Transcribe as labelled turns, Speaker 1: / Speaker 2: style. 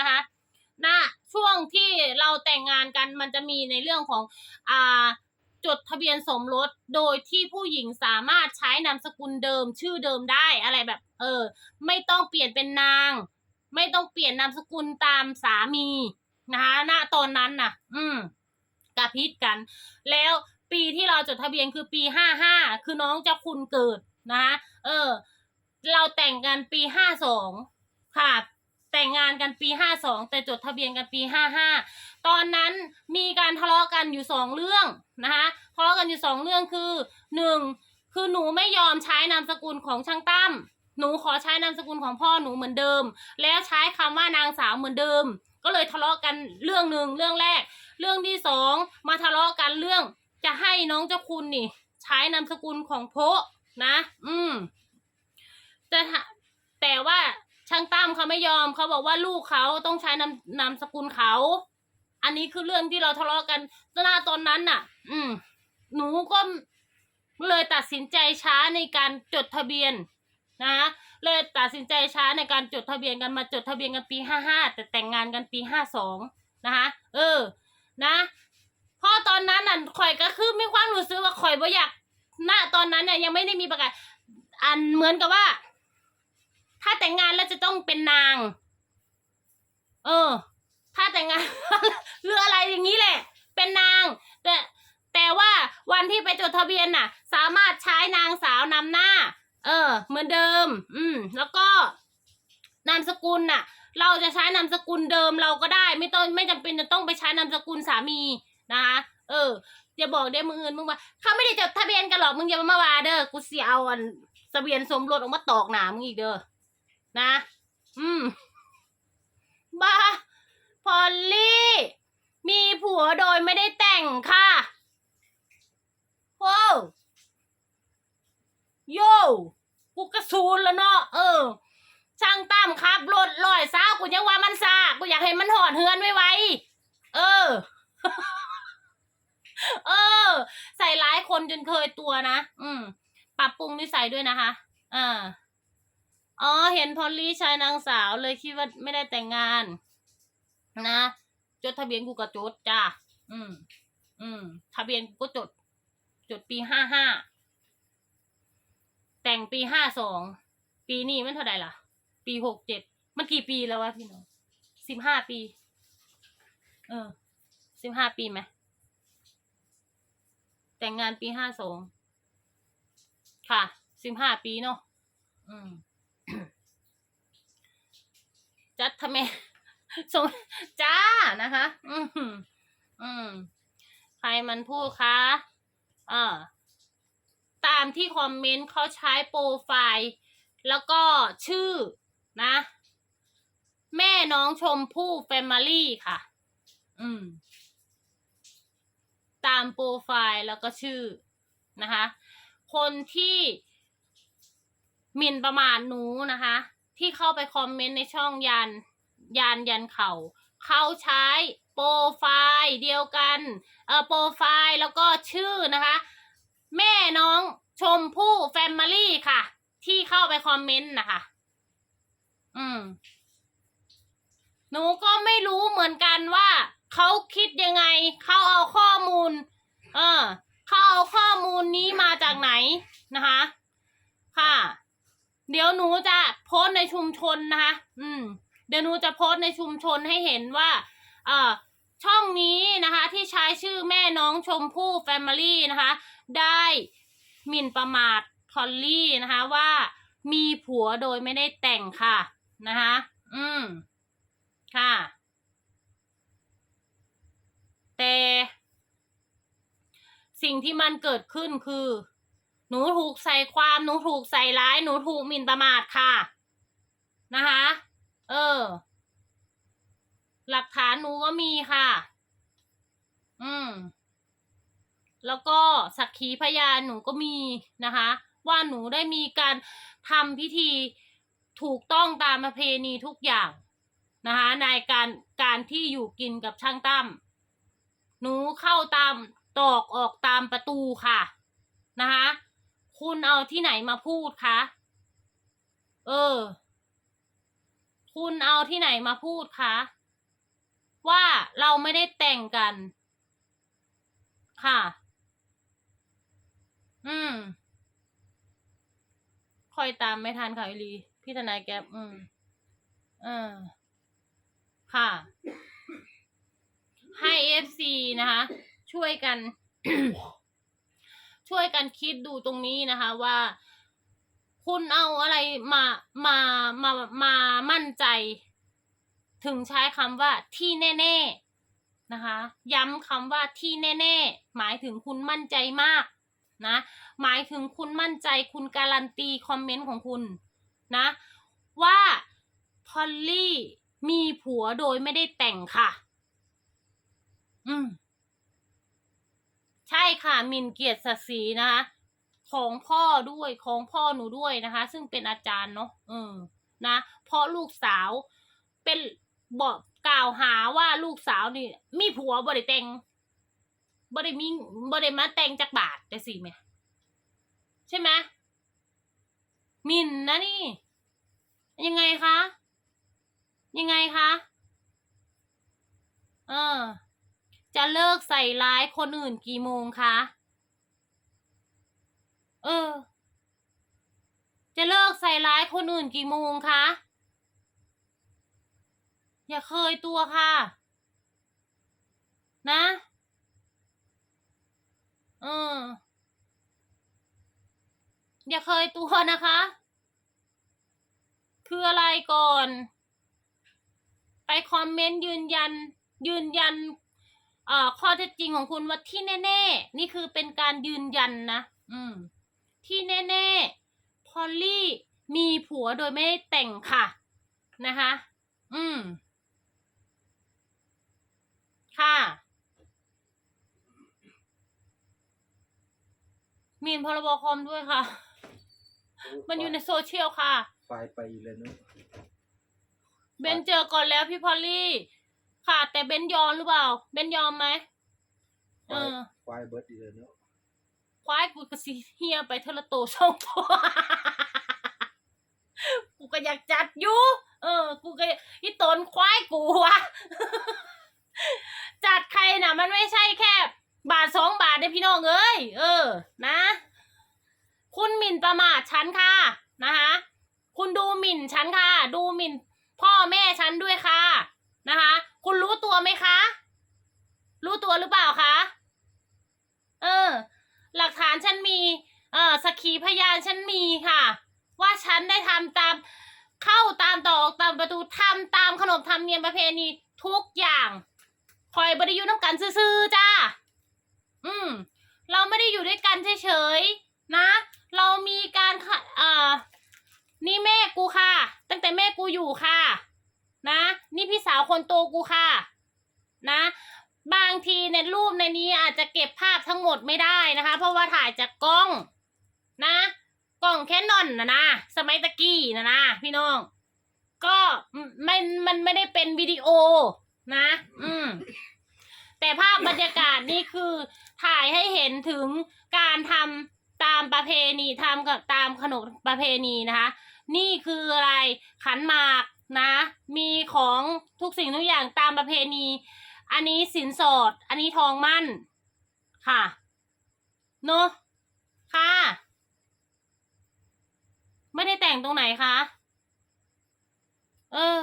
Speaker 1: นะคะณช่วงที่เราแต่งงานกันมันจะมีในเรื่องของอ่าจดทะเบียนสมรสโดยที่ผู้หญิงสามารถใช้นามสกุลเดิมชื่อเดิมได้อะไรแบบ เออ ไม่ต้องเปลี่ยนเป็นนาง ไม่ต้องเปลี่ยนนามสกุลตามสามีนะคะณตอนนั้นน่ะ อืมกระพิดกัน แล้วปีที่เราจดทะเบียนคือปีห้าห้าคือน้องเจ้าคุณเกิดนะคะเออ เราแต่งกันปีห้าสองค่ะ แต่งงานกันปีห้าสองแต่จดทะเบียนกันปีห้าห้าตอนนั้นมีการทะเลาะกันอยู่สองเรื่องนะคะทะเลาะกันอยู่สองเรื่องคือหนึ่งคือหนูไม่ยอมใช้นามสกุลของช่างตั้มหนูขอใช้นามสกุลของพ่อหนูเหมือนเดิม แล้วใช้คำว่านางสาวเหมือนเดิม ก็เลยทะเลาะกันเรื่องหนึ่งเรื่องแรก เรื่องที่สองมาทะเลาะกันเรื่องจะให้น้องเจ้าคุณนี่ ใช้นามสกุลของโพนะ อืมแต่แต่ว่า ช่างตั้มเขาไม่ยอมเขาบอกว่าลูกเขาต้องใช้นามนามสกุลเขา อันนี้คือเรื่องที่เราทะเลาะกันหน้าตอนนั้นน่ะ อืม หนูก็เลยตัดสินใจช้าในการจดทะเบียนนะเลยตัดสินใจช้าในการจดทะเบียนกันมาจดทะเบียนกันปีห้าห้าแต่แต่งงานกันปีห้าสองนะคะเออ นะพราะตอนนั้นน่ะข่อยก็คือไมีความรู้สึกว่าข่อยบ่อยากณตอนนั้นเนี่ยยังไม่ได้มีประกาศอันเหมือนกับว่า ถ้าแต่งงานแล้วจะต้องเป็นนาง เออ ถ้าแต่งงานหรืออะไรอย่างนี้แหละ เป็นนาง แต่แต่ว่าวันที่ไปจดทะเบียนน่ะ สามารถใช้นางสาวนำหน้า เออ เหมือนเดิม อืม แล้วก็นามสกุลน่ะ เราจะใช้นามสกุลเดิมเราก็ได้ ไม่ต้องไม่จำเป็นจะต้องไปใช้นามสกุลสามีนะคะเอออย่าบอกได้มึงอื่นมึงว่าเขาไม่ได้จดทะเบียนกันหรอกมึงอย่ามาว่าเด้อกูเสียเอาอันทะเบียนสมรสออกมาตอกหนามึงอีกเด้อ นะอืมบ้าพอลลี่ มีผัวโดยไม่ได้แต่งค่ะโว้โย่กูกระซูนแล้วเนาะเออ ช่างตั้มครับรถลอยซ้ากูยังว่ามันซากูอยากให้มันหอดเฮือนไว้ไวๆเออ เออ ใส่ร้ายคนจนเคยตัวนะ อืม ปรับปรุงนิสัยด้วยนะคะ อ่า อ๋อ เห็นพอลลี่ชายนางสาวเลยคิดว่าไม่ได้แต่งงาน นะจดทะเบียนกูก็จดจ้าอืม อืม ทะเบียนกูก็จด จดปีห้าห้า แต่งปีห้าสอง ปีนี้มันเท่าไหร่ล่ะ ปีหกเจ็ด มันกี่ปีแล้ววะพี่น้องสิบห้าปี เออ สิบห้าปีไหม แต่งงานปีห้าสอง ค่ะ สิบห้าปีเนาะ อืม จัดทำไมสงจ้านะคะ อืมอืมใครมันพูดคะเออตามที่คอมเมนต์เขาใช้โปรไฟล์ แล้วก็ชื่อนะ แม่น้องชมพู่แฟมิลี่ค่ะ อืม ตามโปรไฟล์แล้วก็ชื่อนะคะ คนที่หมิ่นประมาทหนูนะคะ ที่เข้าไปคอมเมนต์ในช่องยันยันยันเขาเขาใช้โปรไฟล์เดียวกันเอ่อโปรไฟล์แล้วก็ชื่อนะคะ แม่น้องชมพู่แฟมิลี่ค่ะ ที่เข้าไปคอมเมนต์นะคะ อืม หนูก็ไม่รู้เหมือนกันว่าเขาคิดยังไง เขาเอาข้อมูล เออเขาเอาข้อมูลนี้มาจากไหนนะคะ ค่ะ เดี๋ยวหนูจะโพสในชุมชนนะคะ อืม เดี๋ยวหนูจะโพสในชุมชนให้เห็นว่า เอ่อ ช่องนี้นะคะ ที่ใช้ชื่อแม่น้องชมพู่แฟมิลี่นะคะ ได้หมิ่นประมาทพอลลี่นะคะว่ามีผัวโดยไม่ได้แต่งค่ะนะคะ อืม ค่ะ แต่ สิ่งที่มันเกิดขึ้นคือ หนูถูกใส่ความหนูถูกใส่ร้าย หนูถูกหมิ่นประมาทค่ะ นะคะ เออ หลักฐานหนูก็มีค่ะ อืม แล้วก็สักขีพยานหนูก็มีนะคะ ว่าหนูได้มีการทำพิธีถูกต้องตามประเพณีทุกอย่างนะคะในการการที่อยู่กินกับช่างตั้มหนูเข้าตามตอกออกตามประตูค่ะนะคะ คุณเอาที่ไหนมาพูดคะ เออ คุณเอาที่ไหนมาพูดคะ ว่าเราไม่ได้แต่งกัน ค่ะ อืมคอยตามไม่ทันค่ะวิลี พี่ทนายแก๊ปอืมเออค่ะ ให้เอฟซีนะคะ ช่วยกัน ช่วยกันคิดดูตรงนี้นะคะว่า คุณเอาอะไรมามามามามั่นใจ ถึงใช้คำว่าที่แน่ ๆนะคะ ย้ำคำว่าที่แน่ ๆ หมายถึงคุณมั่นใจมากนะหมายถึงคุณมั่นใจคุณการันตีคอมเมนต์ของคุณนะว่าพอลลี่มีผัวโดยไม่ได้แต่งค่ะ อืม ใช่ค่ะหมินเกียรติศักดิ์ศรีนะคะของพ่อด้วยของพ่อหนูด้วยนะคะ ซึ่งเป็นอาจารย์เนาะเออนะ เพราะลูกสาวเป็นบอกกล่าวหาว่าลูกสาวนี่ มีผัวบ่ได้แต่งบ่ได้มีบ่ได้มาแต่งจักบาทแต่สิแม่ใช่ไหมมินนะนี่ ยังไงคะ ยังไงคะ เออ จะเลิกใส่ร้ายคนอื่นกี่โมงคะ เออ จะเลิกใส่ร้ายคนอื่นกี่โมงคะ อย่าเคยตัวค่ะ นะ เออ อย่าเคยตัวนะคะ คืออะไรก่อน ไปคอมเมนต์ยืนยัน ยืนยัน เอ่อข้อเท็จจริงของคุณว่าที่แน่ๆ นี่คือเป็นการยืนยันนะ อืม ที่แน่ๆ พอลลี่มีผัวโดยไม่ได้แต่งค่ะ นะคะ อืม ค่ะ มีนพรบคอมด้วยค่ะ มันอยู่ในโซเชียลค่ะ
Speaker 2: ไฟไปอีกแล้วเนอะ
Speaker 1: เบนเจอก่อนแล้วพี่พอลลี่ ค่ะแต่เบนยอมหรือเปล่า เบนยอมไหม
Speaker 2: ไฟ
Speaker 1: เออ
Speaker 2: ไฟเบิร์ดอีกแล้วเนอะ
Speaker 1: ควายกูก็สิเฮียไปเทอละโตสองตัว กูก็อยากจัดอยู่ เออ กูก็อีตนควายกูวะ จัดใครน่ะ มันไม่ใช่แค่ บาทสองบาทเด้อพี่น้องเอ้ย เออ นะ คุณหมิ่นประมาทฉันค่ะ นะคะ คุณดูหมิ่นฉันค่ะ ดูหมิ่นพ่อแม่ฉันด้วยค่ะ นะคะ คุณรู้ตัวไหมคะ รู้ตัวหรือเปล่าคะ เออ หลักฐานฉันมี เอ่อสักขีพยานฉันมีค่ะ ว่าฉันได้ทำตามเข้าตามตออกตามประตูทำตามขนบธรรมเนียมประเพณีทุกอย่างคอยบริยุน้ำกันซื่อๆจ้า อืม เราไม่ได้อยู่ด้วยกันเฉยๆนะ เรามีการค่ะเอ่อนี่แม่กูค่ะ ตั้งแต่แม่กูอยู่ค่ะ นะ นี่พี่สาวคนโตกูค่ะ นะ บางทีในรูปในนี้อาจจะเก็บภาพทั้งหมดไม่ได้นะคะ เพราะว่าถ่ายจากกล้อง นะ กล้องแค่นอนนะนะสมัยตะกี้นะนะพี่น้อง ก็มันมันไม่ได้เป็นวิดีโอนะ อืมแต่ภาพบรรยากาศนี่คือถ่ายให้เห็นถึงการทำตามประเพณีทำกับตามขนบประเพณีนะคะ นี่คืออะไรขันหมาก นะ มีของทุกสิ่งทุกอย่างตามประเพณี อันนี้สินสอด อันนี้ทองมั่น ค่ะเนาะค่ะ ไม่ได้แต่งตรงไหนคะ เออ